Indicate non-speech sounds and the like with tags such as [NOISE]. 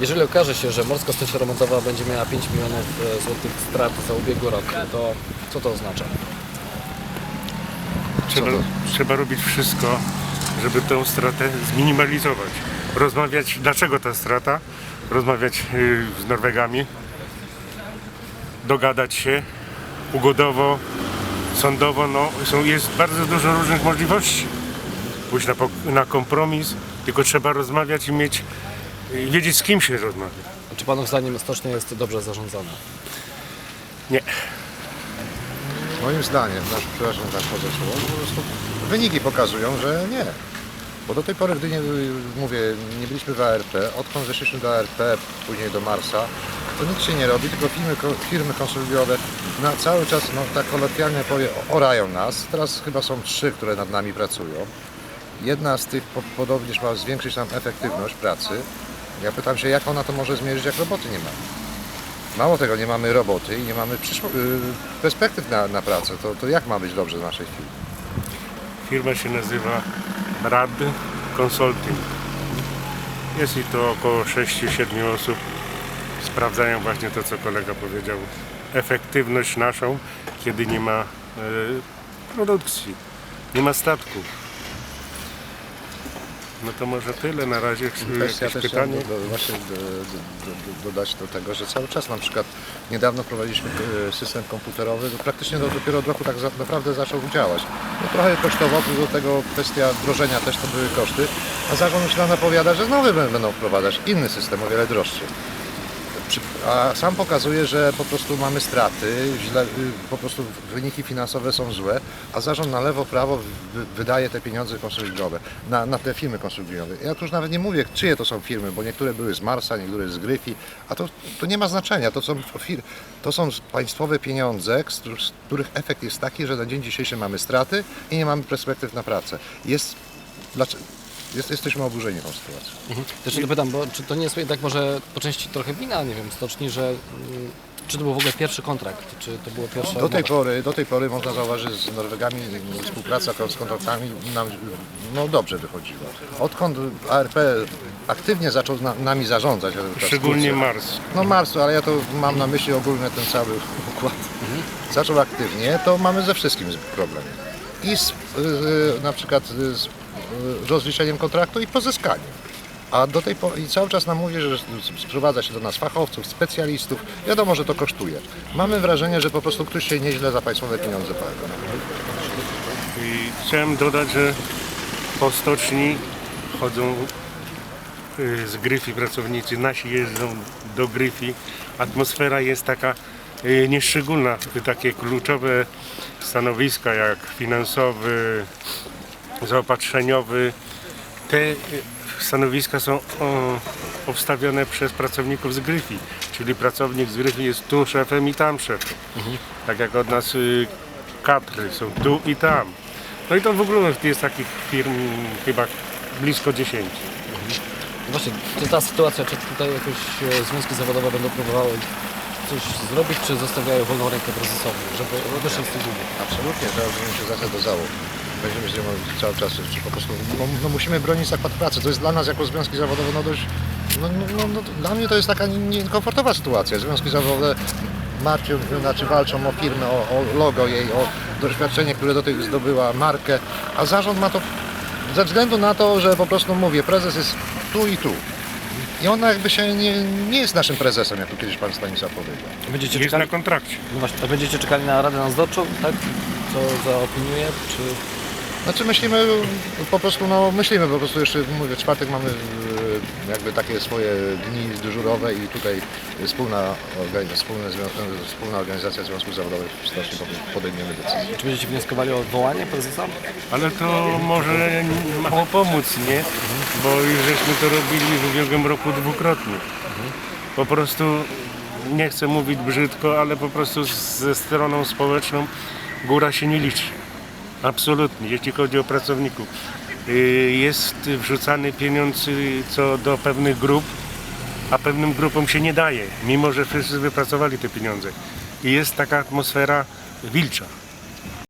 Jeżeli okaże się, że Morska Stacja Remontowa będzie miała 5 milionów e, złotych strat za ubiegły rok, to co to oznacza? Trzeba, trzeba robić wszystko, żeby tę stratę zminimalizować. Rozmawiać, dlaczego ta strata, rozmawiać y, z Norwegami, dogadać się ugodowo, sądowo. No, są, jest bardzo dużo różnych możliwości. Pójść na, na kompromis, tylko trzeba rozmawiać i mieć, i wiedzieć z kim się rozmawia. Czy Panów zdaniem stocznia jest dobrze zarządzana? Nie. Moim zdaniem, znaczy, przepraszam, tak słowo, po prostu wyniki pokazują, że nie. Bo do tej pory, gdy nie, mówię, nie byliśmy w ARP, odkąd zeszliśmy do ARP, później do Marsa, to nic się nie robi, tylko firmy, firmy na cały czas, no tak kolokwialnie powiem, orają nas. Teraz chyba są trzy, które nad nami pracują. Jedna z tych po- podobnież ma zwiększyć nam efektywność pracy. Ja pytam się, jak ona to może zmierzyć, jak roboty nie ma. Mało tego, nie mamy roboty i nie mamy y, perspektyw na, na pracę. To, to jak ma być dobrze w naszej chwili? Firma się nazywa RAD Consulting. Jest ich to około 6-7 osób. Sprawdzają właśnie to, co kolega powiedział. Efektywność naszą, kiedy nie ma e, produkcji, nie ma statków. No to może tyle na razie. Jakieś też chciałem pytanie? do, do, właśnie do, do, do, dodać do tego, że cały czas na przykład niedawno prowadziliśmy e, system komputerowy, praktycznie do, dopiero od roku tak naprawdę zaczął działać. No trochę kosztowo, plus do tego kwestia wdrożenia też to były koszty, a zarząd już nam zapowiada, że znowu będą wprowadzać inny system, o wiele droższy. A sam pokazuje, że po prostu mamy straty, źle, y, po prostu wyniki finansowe są złe, a zarząd na lewo, prawo wy- wydaje te pieniądze konsultingowe, na, na te firmy konsultingowe. Ja tu już nawet nie mówię, czyje to są firmy, bo niektóre były z Marsa, niektóre z Gryfi, a to, to nie ma znaczenia, to są, to są państwowe pieniądze, z których efekt jest taki, że na dzień dzisiejszy mamy straty i nie mamy perspektyw na pracę. Jest, dlaczego, jest, jesteśmy oburzeni tą sytuacją. Mhm. Też się dopytam, bo czy to nie jest jednak może po części trochę wina, nie wiem, stoczni, że mm, czy to był w ogóle pierwszy kontrakt, czy to było pierwsze Do tej pory, do tej pory można zauważyć, że z Norwegami współpraca z kontraktami nam no, dobrze wychodziła. Odkąd ARP aktywnie zaczął na, nami zarządzać, Szczególnie Mars. no Marsu, ale ja to mam na myśli ogólnie ten cały [LAUGHS] układ. Zaczął aktywnie, to mamy ze wszystkim problem. I z, y, na przykład y, z y, rozliczeniem kontraktu i pozyskaniem. A do tej pory i cały czas nam mówi, że sprowadza się do nas fachowców, specjalistów. Wiadomo, że to kosztuje. Mamy wrażenie, że po prostu ktoś się nieźle za państwowe pieniądze płaci. I chciałem dodać, że po stoczni chodzą y, z Gryfi pracownicy, nasi jeżdżą do Gryfi. Atmosfera jest taka y, nieszczególna. Takie kluczowe stanowiska jak finansowy, zaopatrzeniowy. Te y, stanowiska są o, obstawione przez pracowników z Gryfi. Czyli pracownik z Gryfi jest tu szefem i tam szefem. Tak jak od nas y, kadry są tu i tam. No i to w ogóle jest takich firm chyba blisko 10. Właśnie, czy ta sytuacja, czy tutaj jakoś e, związki zawodowe będą próbowały coś zrobić, czy zostawiają wolną rękę prezesowi, żeby odeszli z tej? Absolutnie, to bym się zaczął do zału. Będziemy z nią cały czas, czy po prostu, no, no musimy bronić zakład pracy. To jest dla nas jako związki zawodowe no dość, no, no, no, no, dla mnie to jest taka nie- niekomfortowa sytuacja. Związki zawodowe martwią, znaczy walczą o firmę, o, o logo jej, o doświadczenie, które do tej zdobyła, markę, a zarząd ma to ze względu na to, że po prostu mówię, prezes jest tu i tu. I ona jakby się nie, nie jest naszym prezesem, jak tu kiedyś pan Stanisław powiedział. Będziecie Jest czekali, na kontrakcie. no właśnie, a będziecie czekali na Radę Nadzorczą, tak? Co zaopiniuje, czy... Znaczy myślimy po prostu, no myślimy po prostu jeszcze, mówię, w czwartek mamy e, jakby takie swoje dni dyżurowe i tutaj wspólna, zwią- wspólna organizacja związków zawodowych pode- podejmiemy decyzję. Czy będziecie wnioskowali o odwołanie prezesa? Ale to może mało pomóc, nie? Bo już żeśmy to robili w ubiegłym roku dwukrotnie. Po prostu nie chcę mówić brzydko, ale po prostu ze stroną społeczną góra się nie liczy. Absolutnie, jeśli chodzi o pracowników. Y, Jest wrzucany pieniądz co do pewnych grup, a pewnym grupom się nie daje, mimo że wszyscy wypracowali te pieniądze. I jest taka atmosfera wilcza.